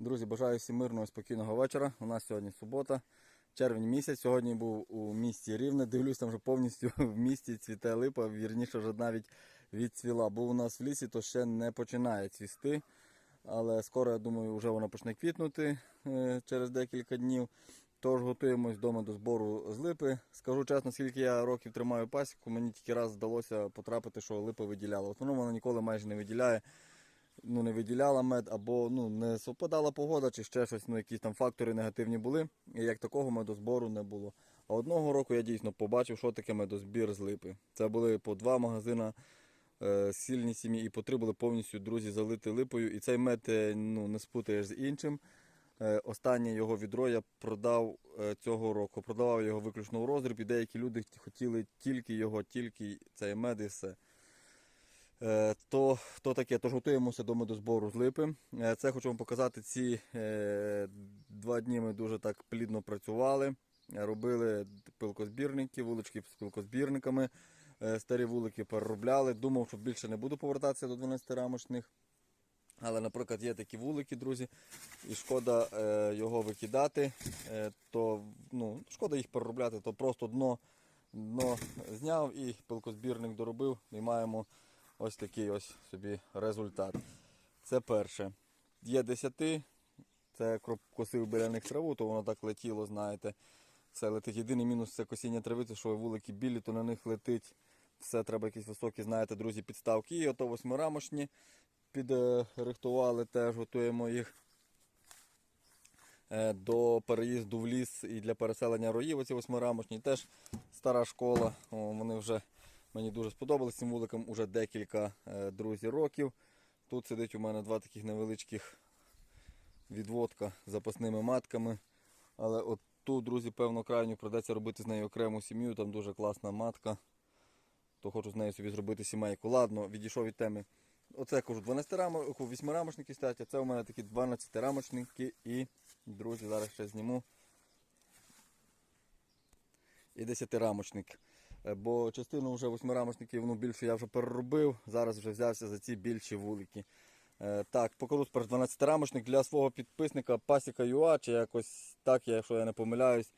Друзі, бажаю всім мирного спокійного вечора. У нас сьогодні субота, червень місяць. Сьогодні був у місті Рівне. Дивлюсь, там вже повністю в місті цвіте липа, вірніше вже навіть відцвіла. Був у нас в лісі, то ще не починає цвісти. Але скоро, я думаю, вже вона почне квітнути е, через декілька днів. Тож готуємось вдома до збору з липи. Скажу чесно, скільки я років тримаю пасіку, мені тільки раз вдалося потрапити, що липа виділяла. В основному вона ніколи майже не виділяє ну, не виділяла мед, або ну, не совпадала погода, чи ще щось, ну, якісь там фактори негативні були. І як такого медозбору не було. А одного року я дійсно побачив, що таке медозбір з липи. Це були по два магазини е, сильні сім'ї, і по три були повністю друзі залиті липою. І цей мед е, ну, не спутаєш з іншим. Е, Останнє його відро я продав е, цього року. Продавав його виключно в роздріб, і деякі люди хотіли тільки його, тільки цей мед і все. Е, То, то таке, тож готуємося до медозбору з липи. Е, Це хочу вам показати. Ці е, два дні ми дуже так плідно працювали. Робили пилкозбірники, вулички з пилкозбірниками. Старі вулики переробляли. Думав, що більше не буду повертатися до 12 рамочних. Але, наприклад, є такі вулики, друзі, і шкода е, його викидати, е, то ну, шкода їх переробляти, то просто дно, дно зняв і пилкозбірник доробив. І маємо ось такий ось собі результат. Це перше. Є 10, це косив біля траву, то воно так летіло, знаєте. Все летить. Єдиний мінус це косіння трави, це що вулики білі, то на них летить. Все треба якісь високі, знаєте, друзі, підставки. І ото восьмирамочні підрихтували теж, готуємо їх е, до переїзду в ліс і для переселення роїв. Оці восьмирамочні. Теж стара школа. О, вони вже мені дуже сподобались цим вуликам уже декілька е, друзі років. Тут сидить у мене два таких невеличких відводка з запасними матками. Але от тут, друзі, певно, крайню придеться робити з нею окрему сім'ю. Там дуже класна матка. То хочу з нею собі зробити сімейку. Ладно, відійшов від теми. Оце кажу 12 рамок, 8 рамочники стоять, а це у мене такі 12 рамочники і, друзі, зараз ще зніму. І 10 рамочник. Е, Бо частину вже восьмирамочників ну, більше я вже переробив. Зараз вже взявся за ці більші вулики. Е, Так, покажу спершу 12 рамочник для свого підписника Пасіка Юа, чи якось так, якщо я не помиляюсь.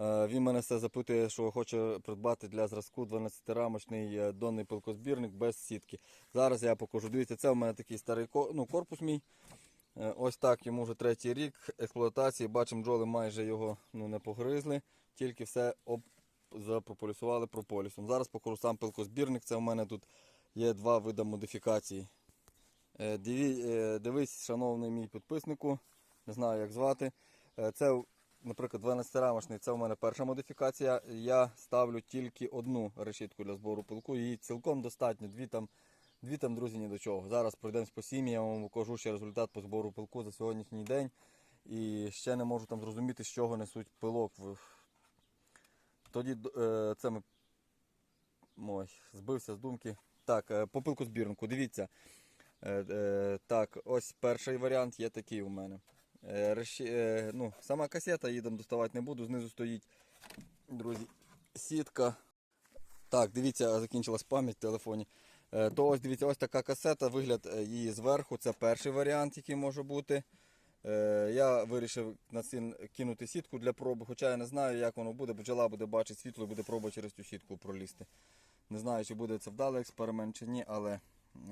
Е, Він мене все запитує, що хоче придбати для зразку 12-рамочний е, донний пилкозбірник без сітки. Зараз я покажу. Дивіться, це у мене такий старий ну, корпус мій. Ось так йому вже третій рік експлуатації. Бачимо, бджоли майже його ну, не погризли, тільки все об... запрополісували прополісом. Зараз покажу сам пилкозбірник. Це у мене тут є два види модифікації. Е, е, Дивись, шановний мій підписнику, не знаю як звати. Е, Це, наприклад, 12-рамочний, це у мене перша модифікація. Я ставлю тільки одну решітку для збору пилку. Її цілком достатньо. Дві там, дві там, друзі, ні до чого. Зараз пройдемось по сім'ї, я вам покажу ще результат по збору пилку за сьогоднішній день. І ще не можу там зрозуміти, з чого несуть пилок. Тоді е, це ми Ой, збився з думки. Так, е, по пилкозбірнику, дивіться. Е, так, ось перший варіант є такий у мене. Ну, сама касета, її там доставати не буду. Знизу стоїть, друзі, сітка. Так, дивіться, закінчилась пам'ять в телефоні. То ось дивіться, ось така касета, вигляд її зверху. Це перший варіант, який може бути. Е, я вирішив на цін кинути сітку для проби, хоча я не знаю, як воно буде. Бджола буде бачити світло і буде пробувати через цю сітку пролізти. Не знаю, чи буде це вдалий експеримент чи ні, але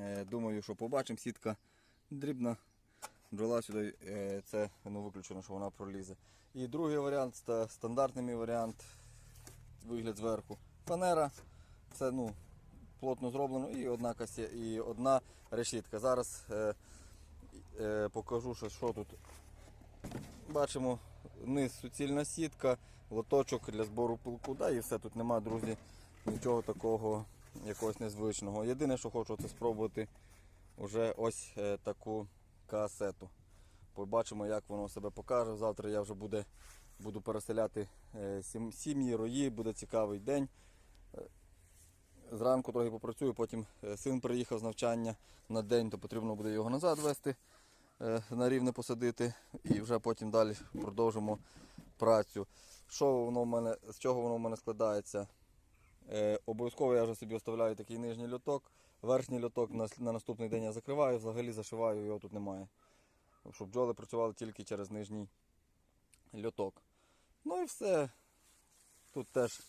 е, думаю, що побачимо. Сітка дрібна. Бджола сюди, е, це ну, виключено, що вона пролізе. І другий варіант, ста- стандартний мій варіант, вигляд зверху. Фанера, це ну, плотно зроблено і одна касі, і одна решітка. Зараз покажу, що, що тут. Бачимо низ суцільна сітка, лоточок для збору пилку. Да, і все тут нема, друзі, нічого такого якогось незвичного. Єдине, що хочу, це спробувати вже ось е, таку касету. Побачимо, як воно себе покаже. Завтра я вже буде, буду переселяти е, сім'ї, рої, буде цікавий день. Е, Зранку трохи попрацюю, потім е, син приїхав з навчання на день, то потрібно буде його назад вести, е, на рівне посадити і вже потім далі продовжимо працю. Що воно в мене, з чого воно в мене складається? Е, обов'язково я вже собі оставляю такий нижній льоток. Верхній льоток на, на наступний день я закриваю, взагалі зашиваю, його тут немає. щоб бджоли працювали тільки через нижній льоток. Ну і все. Тут теж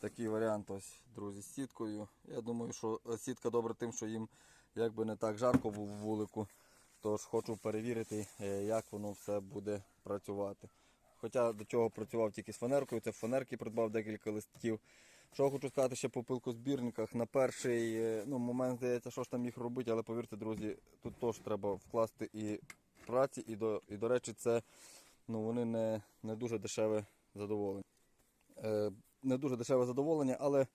такий варіант, ось, друзі, з сіткою. Я думаю, що сітка добра тим, що їм якби не так жарко в вулику. Тож хочу перевірити, е, як воно все буде працювати. Хоча до чого працював тільки з фанеркою, це фанерки придбав декілька листків. Що хочу сказати ще по пилкозбірниках. На перший е, ну, момент здається, що ж там їх робити, але повірте, друзі, тут теж треба вкласти і праці, і до, і, до речі, це ну, вони не, не дуже дешеве задоволення. Е, не дуже дешеве задоволення, але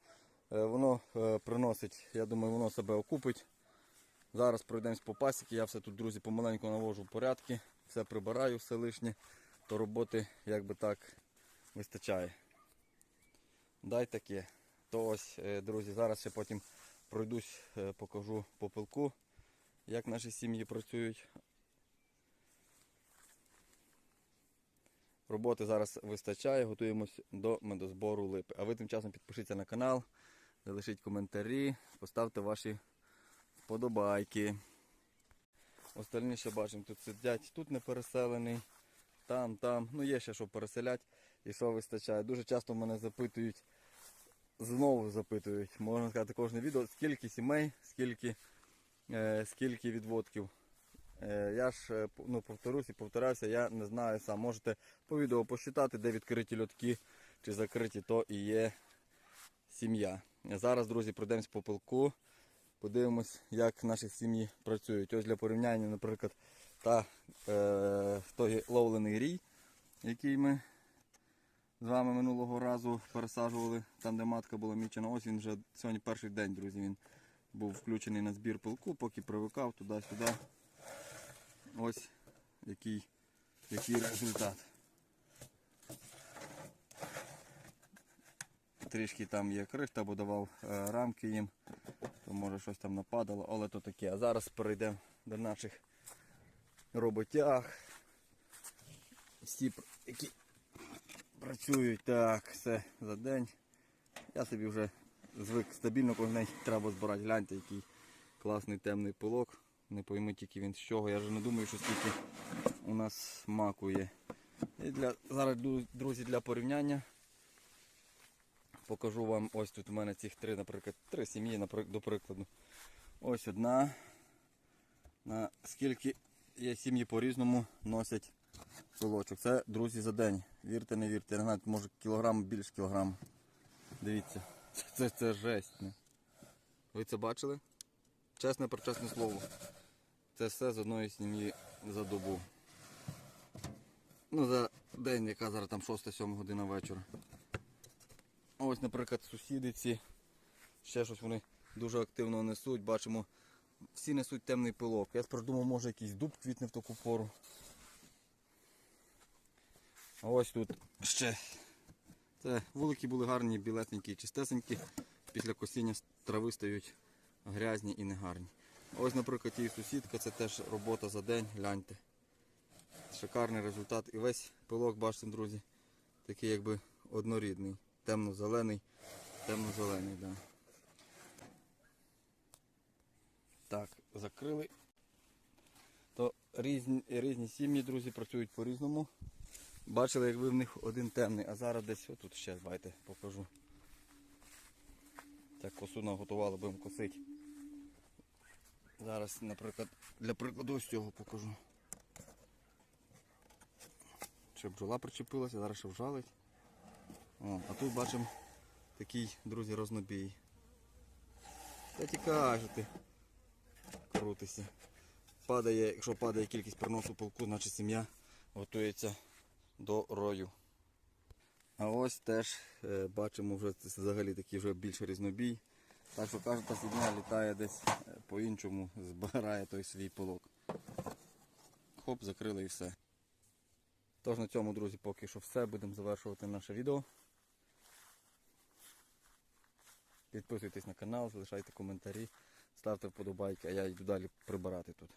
воно приносить, я думаю, воно себе окупить. Зараз пройдемось по пасіки, я все тут, друзі, помаленьку навожу в порядки, все прибираю, все лишнє, то роботи як би так вистачає. Дай таке. То ось, е, друзі, зараз ще потім пройдусь, е, покажу по пилку, як наші сім'ї працюють. Роботи зараз вистачає, готуємось до медозбору липи. А ви тим часом підпишіться на канал, залишіть коментарі, поставте ваші вподобайки. Остальні ще бачимо, тут сидять, тут не переселений, там, там. Ну є ще що переселять і що вистачає. Дуже часто мене запитують, знову запитують, можна сказати, кожне відео, скільки сімей, скільки, е, скільки відводків. Е, Я ж е, ну, повторюсь і повторявся, я не знаю сам. Можете по відео посчитати, де відкриті льотки чи закриті, то і є сім'я. Зараз, друзі, пройдемось по пилку, подивимось, як наші сім'ї працюють. Ось для порівняння, наприклад, та, е, той ловлений рій, який ми з вами минулого разу пересаджували, там де матка була мічена. Ось він вже сьогодні перший день, друзі, він був включений на збір пилку, поки привикав туди-сюди. Ось який, який результат. Трішки там є крихта, бо давав е, рамки їм, то може щось там нападало, але то таке. А зараз перейдемо до наших роботяг. Всі, які працюють так, все за день. Я собі вже звик стабільно кожен треба збирати. Гляньте, який класний темний пилок. Не пойми тільки він з чого. Я вже не думаю, що скільки у нас маку є. І для, зараз, друзі, для порівняння покажу вам ось тут у мене цих три, наприклад, три сім'ї, до прикладу. Ось одна. На скільки є сім'ї по-різному носять пилочок. Це, друзі, за день. Вірте, не вірте. Знаю, може кілограм більше кілограм. Дивіться. Це, це жесть. Не? Ви це бачили? Чесне причесне слово. Це все з одної сім'ї за добу. Ну, за день, яка зараз там 6-7 година вечора. Ось, наприклад, сусіди ці. Ще щось вони дуже активно несуть. Бачимо, всі несуть темний пилок. Я спершу думав, може якийсь дуб квітне в таку пору. А ось тут ще. Це вулики були гарні, білесенькі, чистесенькі. Після косіння трави стають грязні і негарні. Ось, наприклад, і сусідка, це теж робота за день, гляньте. Шикарний результат. І весь пилок, бачите, друзі, такий якби однорідний. Темно-зелений, темно-зелений, да. Так, закрили. То різні, різні сім'ї, друзі, працюють по-різному. Бачили, якби в них один темний, а зараз десь отут ще, байте, покажу. Так косу наготували, будемо косити. Зараз, наприклад, для прикладу ось цього покажу. Ще бджола причепилася, зараз ще вжалить. О, а тут бачимо такий, друзі, рознобій. Та тікай ти крутися. Падає, якщо падає кількість приносу полку, значить сім'я готується до рою. А ось теж е, бачимо вже це взагалі такий вже більш різнобій. Так що кожна сім'я літає десь е, по-іншому, збирає той свій пилок. Хоп, закрили і все. Тож на цьому, друзі, поки що все. Будемо завершувати наше відео. Підписуйтесь на канал, залишайте коментарі, ставте вподобайки, а я йду далі прибирати тут.